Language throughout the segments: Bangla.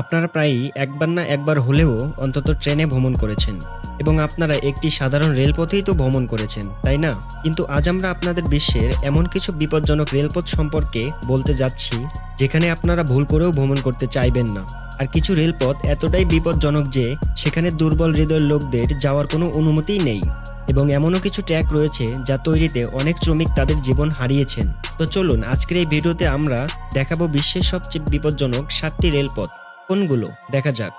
আপনারা প্রায়ই একবার না একবার হলেও অন্তত ট্রেনে ভ্রমণ করেছেন। এবং আপনারা একটি সাধারণ রেলপথেই তো ভ্রমণ করেছেন, তাই না? কিন্তু আজ আমরা আপনাদের বিশ্বের এমন কিছু বিপজ্জনক রেলপথ সম্পর্কে বলতে যাচ্ছি, যেখানে আপনারা ভুল করেও ভ্রমণ করতে চাইবেন না। আর কিছু রেলপথ এতটাই বিপজ্জনক যে সেখানে দুর্বল হৃদয়ের লোকদের যাওয়ার কোনো অনুমতিই নেই। এবং এমনও কিছু ট্র্যাক রয়েছে যা তৈরিতে অনেক শ্রমিক তাদের জীবন হারিয়েছেন। তো চলুন, আজকের এই ভিডিওতে আমরা দেখাবো বিশ্বের সবচেয়ে বিপজ্জনক সাতটি রেলপথ। কোনগুলো? দেখা যাক।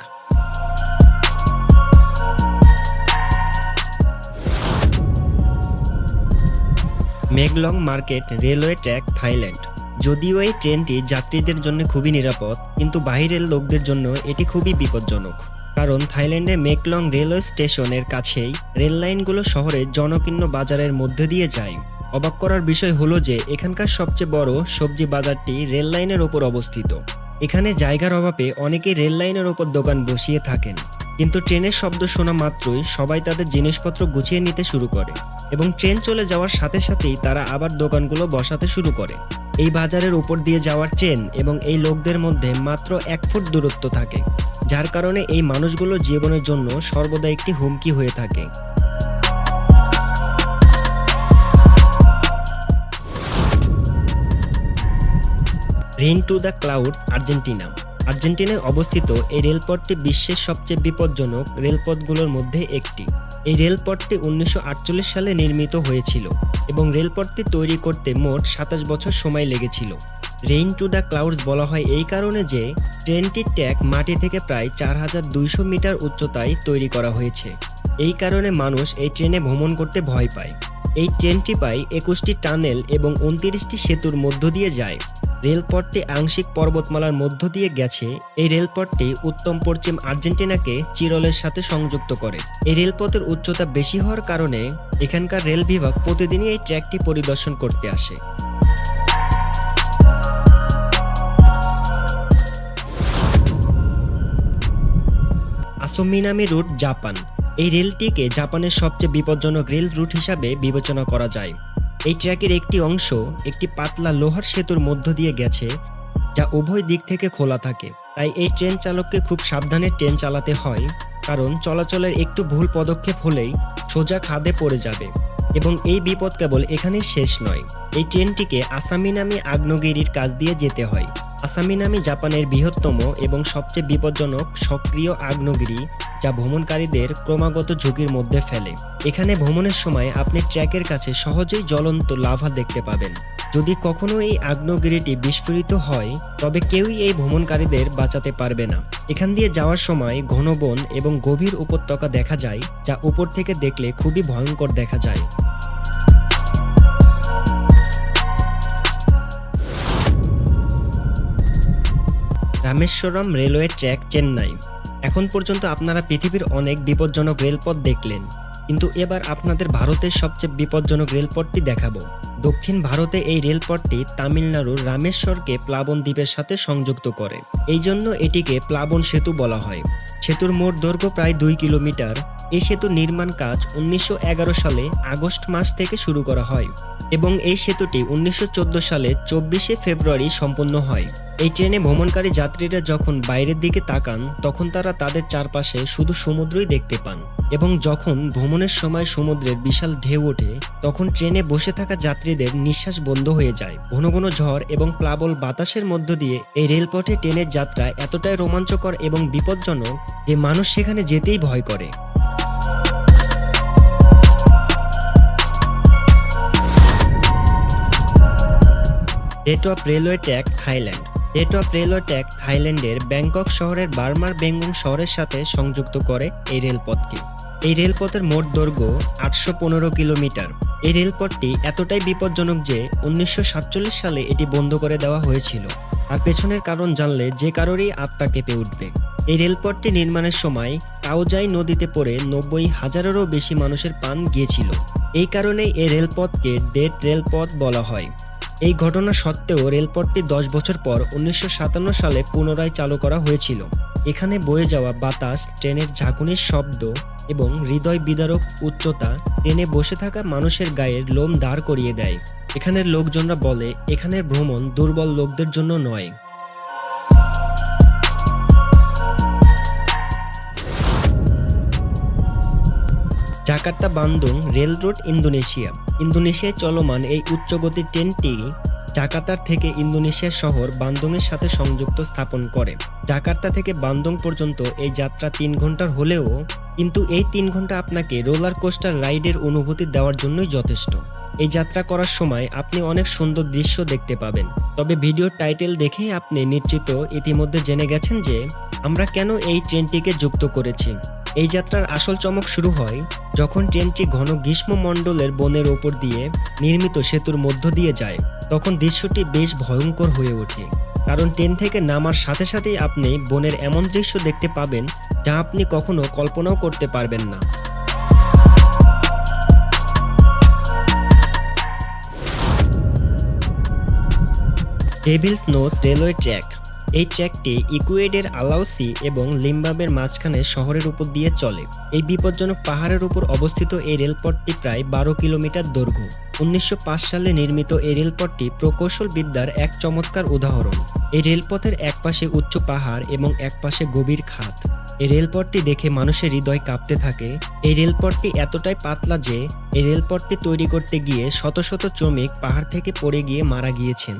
Maeklong market railway track, Thailand. যদিও এই ট্রেনটি যাত্রীদের জন্য খুবই নিরাপদ, কিন্তু বাইরের লোকদের জন্য এটি খুবই বিপজ্জনক। কারণ থাইল্যান্ডে মেকলং রেলওয়ে স্টেশনের কাছেই রেল লাইনগুলো শহরের জনকীর্ণ বাজারের মধ্যে দিয়ে যায়। অবাক করার বিষয় হলো যে এখানকার সবচেয়ে বড় সবজি বাজারটি রেল লাইনের ওপর অবস্থিত। এখানে জায়গার অভাবে অনেকেই রেল লাইনের ওপর দোকান বসিয়ে থাকেন। কিন্তু ট্রেনের শব্দ শোনা মাত্রই সবাই তাদের জিনিসপত্র গুছিয়ে নিতে শুরু করে এবং ট্রেন চলে যাওয়ার সাথে সাথেই তারা আবার দোকানগুলো বসাতে শুরু করে। এই বাজারের উপর দিয়ে যাওয়ার ট্রেন এবং এই লোকদের মধ্যে মাত্র এক ফুট দূরত্ব থাকে, যার কারণে এই মানুষগুলো জীবনের জন্য সর্বদা একটি হুমকি হয়ে থাকে। Rain to the clouds Argentina. আর্জেন্টিনায় অবস্থিত এই রেলপথটি বিশ্বের সবচেয়ে বিপজ্জনক রেলপথগুলোর মধ্যে একটি। এই রেলপথটি উনিশশো আটচল্লিশ সালে নির্মিত হয়েছিল এবং রেলপথটি তৈরি করতে মোট সাতাশ বছর সময় লেগেছিল। রেইন টু দ্য ক্লাউডস বলা হয় এই কারণে যে, ট্রেনটির ট্যাগ মাটি থেকে প্রায় চার হাজার দুইশো মিটার উচ্চতায় তৈরি করা হয়েছে। এই কারণে মানুষ এই ট্রেনে ভ্রমণ করতে ভয় পায়। এই ট্রেনটি পায় একুশটি টানেল এবং উনত্রিশটি সেতুর মধ্য দিয়ে যায়। রেলপথটি আংশিক পর্বতমালার মধ্য দিয়ে গেছে। এই রেলপথটি উত্তম পশ্চিম আর্জেন্টিনাকে চিরলের সাথে সংযুক্ত করে। এই রেলপথের উচ্চতা বেশি হওয়ার কারণে এখানকার রেল বিভাগ প্রতিদিনই এই ট্র্যাকটি পরিদর্শন করতে আসে। Asaminami route Japan. এই রেলটিকে জাপানের সবচেয়ে বিপজ্জনক রেল রুট হিসাবে বিবেচনা করা যায়। এই ট্র্যাকের একটি অংশ একটি পাতলা লোহার সেতুর মধ্য দিয়ে গেছে, যা উভয় দিক থেকে খোলা থাকে। তাই এই ট্রেন চালককে খুব সাবধানে ট্রেন চালাতে হয়, কারণ চলাচলের একটু ভুল পদক্ষেপ হলেই সোজা খাদে পড়ে যাবে। এবং এই বিপদ কেবল এখানে শেষ নয়। এই ট্রেনটিকে আসামি নামে আগ্নেয়গিরির কাজ দিয়ে যেতে হয়। আসামি নামে জাপানের বৃহত্তম এবং সবচেয়ে বিপজ্জনক সক্রিয় আগ্নেয়গিরি যা ভ্রমণকারীদের ক্রমাগত ঝুঁকির মধ্যে ফেলে। এখানে ভ্রমণের সময় আপনি ট্র্যাকের কাছে সহজেই জ্বলন্ত লাভা দেখতে পাবেন। যদি কখনো এই আগ্নেয়গিরিটি বিস্ফোরিত হয়, তবে কেউই এই ভ্রমণকারীদের বাঁচাতে পারবে না। এখান দিয়ে যাওয়ার সময় ঘন বন এবং গভীর উপত্যকা দেখা যায়, যা উপর থেকে দেখলে খুবই ভয়ঙ্কর দেখা যায়। Rameswaram railway track Chennai. এখন পর্যন্ত আপনারা পৃথিবীর অনেক বিপজ্জনক রেলপথ দেখলেন। কিন্তু এবার আপনাদের ভারতের সবচেয়ে বিপজ্জনক রেলপথটি দেখাবো। দক্ষিণ ভারতে এই রেলপথটি তামিলনাড়ুর রামেশ্বরকে প্লাবন দ্বীপের সাথে সংযুক্ত করে। এই জন্য এটিকে প্লাবন সেতু বলা হয়। সেতুর মোট দৈর্ঘ্য প্রায় দুই কিলোমিটার। এই সেতুর নির্মাণ কাজ উনিশশো এগারো সালে আগস্ট মাস থেকে শুরু করা হয়। এবং এই সেতুটি উনিশশো চোদ্দ সালে চব্বিশে ফেব্রুয়ারি সম্পন্ন হয়। এই ট্রেনে ভ্রমণকারী যাত্রীরা যখন বাইরের দিকে তাকান, তখন তারা তাদের চারপাশে শুধু সমুদ্রই দেখতে পান এবং যখন ভ্রমণের সময় সমুদ্রের বিশাল ঢেউ ওঠে, তখন ট্রেনে বসে থাকা যাত্রীদের নিঃশ্বাস বন্ধ হয়ে যায়। ঘন ঘন ঝড় এবং প্লাবল বাতাসের মধ্য দিয়ে এই রেলপথে ট্রেনের যাত্রা এতটাই রোমাঞ্চকর এবং বিপজ্জনক যে মানুষ সেখানে যেতেই ভয় করে। Death of railway track Thailand death of railway track থাইল্যান্ডের ব্যাংকক শহরের বার্মার বেঙ্গং শহরের সাথে সংযুক্ত করে এই রেলপথকে এই রেলপথের মোট দৈর্ঘ্য আটশো পনেরো কিলোমিটার। এই রেলপথটি এতটাই বিপজ্জনক যে উনিশশো সাতচল্লিশ সালে এটি বন্ধ করে দেওয়া হয়েছিল। আর পেছনের কারণ জানলে যে কারোরই আত্মা কেঁপে উঠবে। এই রেলপথটি নির্মাণের সময় কাউজাই নদীতে পড়ে নব্বই হাজারেরও বেশি মানুষের পান গিয়েছিল। এই কারণেই এই রেলপথকে ডেট রেলপথ বলা হয়। এই ঘটনা সত্ত্বেও রেলপথটি দশ বছর পর উনিশশো সাতান্ন সালে পুনরায় চালু করা হয়েছিল। এখানে বয়ে যাওয়া বাতাস, ট্রেনের ঝাঁকুনির শব্দ এবং হৃদয় বিদারক উচ্চতা ট্রেনে বসে থাকা মানুষের গায়ের লোম দাঁড় করিয়ে দেয়। এখানের লোকজনরা বলে, এখানের ভ্রমণ দুর্বল লোকদের জন্য নয়। Jakarta Bandung, rail road, Indonesia. ইন্দোনেশিয়ায় চলমান এই উচ্চগতির ট্রেনটি জাকার্তার থেকে ইন্দোনেশিয়া শহর বান্দুংয়ের সাথে সংযুক্ত স্থাপন করে। জাকার্তা থেকে বান্দং পর্যন্ত এই যাত্রা তিন ঘণ্টার হলেও, কিন্তু এই তিন ঘণ্টা আপনাকে রোলার কোস্টার রাইডের অনুভূতি দেওয়ার জন্যই যথেষ্ট। এই যাত্রা করার সময় আপনি অনেক সুন্দর দৃশ্য দেখতে পাবেন। তবে ভিডিও টাইটেল দেখেই আপনি নিশ্চিত ইতিমধ্যে জেনে গেছেন যে আমরা কেন এই ট্রেনটিকে যুক্ত করেছি। এই যাত্রার আসল চমক শুরু হয় যখন ট্রেনটি ঘন গ্রীষ্মমণ্ডলের বনের ওপর দিয়ে নির্মিত সেতুর মধ্য দিয়ে যায়। তখন দৃশ্যটি বেশ ভয়ঙ্কর হয়ে ওঠে। কারণ ট্রেন থেকে নামার সাথে সাথেই আপনি বনের এমন দৃশ্য দেখতে পাবেন যা আপনি কখনো কল্পনাও করতে পারবেন না। ডেভিলস নোস রেলওয়ে ট্র্যাক এই ট্র্যাকটি ইকুয়েডের আলাউসি এবং লিম্বাবের মাঝখানে শহরের উপর দিয়ে চলে। এই বিপজ্জনক পাহাড়ের উপর অবস্থিত এই রেলপথটি প্রায় বারো কিলোমিটার দৈর্ঘ্য। উনিশশো পাঁচ সালে নির্মিত এই রেলপথটি প্রকৌশল বিদ্যার এক চমৎকার উদাহরণ। এই রেলপথের একপাশে উচ্চ পাহাড় এবং একপাশে গভীর খাত। এই রেলপথটি দেখে মানুষের হৃদয় কাঁপতে থাকে। এই রেলপথটি এতটাই পাতলা যে, এই রেলপথটি তৈরি করতে গিয়ে শত শত শ্রমিক পাহাড় থেকে পড়ে গিয়ে মারা গিয়েছেন।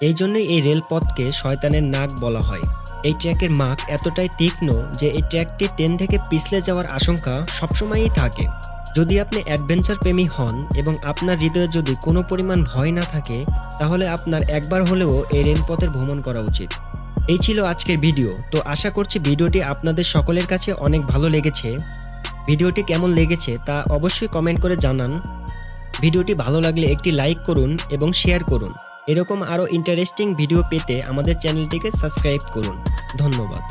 এই জন্যই এই রেলপথকে শয়তানের নাক বলা হয়। এই ট্র্যাকের মাক এতটাই তীক্ষ্ণ যে এই ট্র্যাকটি ট্রেন থেকে পিছলে যাওয়ার আশঙ্কা সবসময়ই থাকে। যদি আপনি অ্যাডভেঞ্চার প্রেমী হন এবং আপনার হৃদয়ে যদি কোনো পরিমাণ ভয় না থাকে, তাহলে আপনার একবার হলেও এই রেলপথের ভ্রমণ করা উচিত। এই ছিল আজকের ভিডিও। তো আশা করছি ভিডিওটি আপনাদের সকলের কাছে অনেক ভালো লেগেছে। ভিডিওটি কেমন লেগেছে তা অবশ্যই কমেন্ট করে জানান। ভিডিওটি ভালো লাগলে একটি লাইক করুন এবং শেয়ার করুন। এরকম আরও ইন্টারেস্টিং ভিডিও পেতে আমাদের চ্যানেলটিকে সাবস্ক্রাইব করুন। ধন্যবাদ।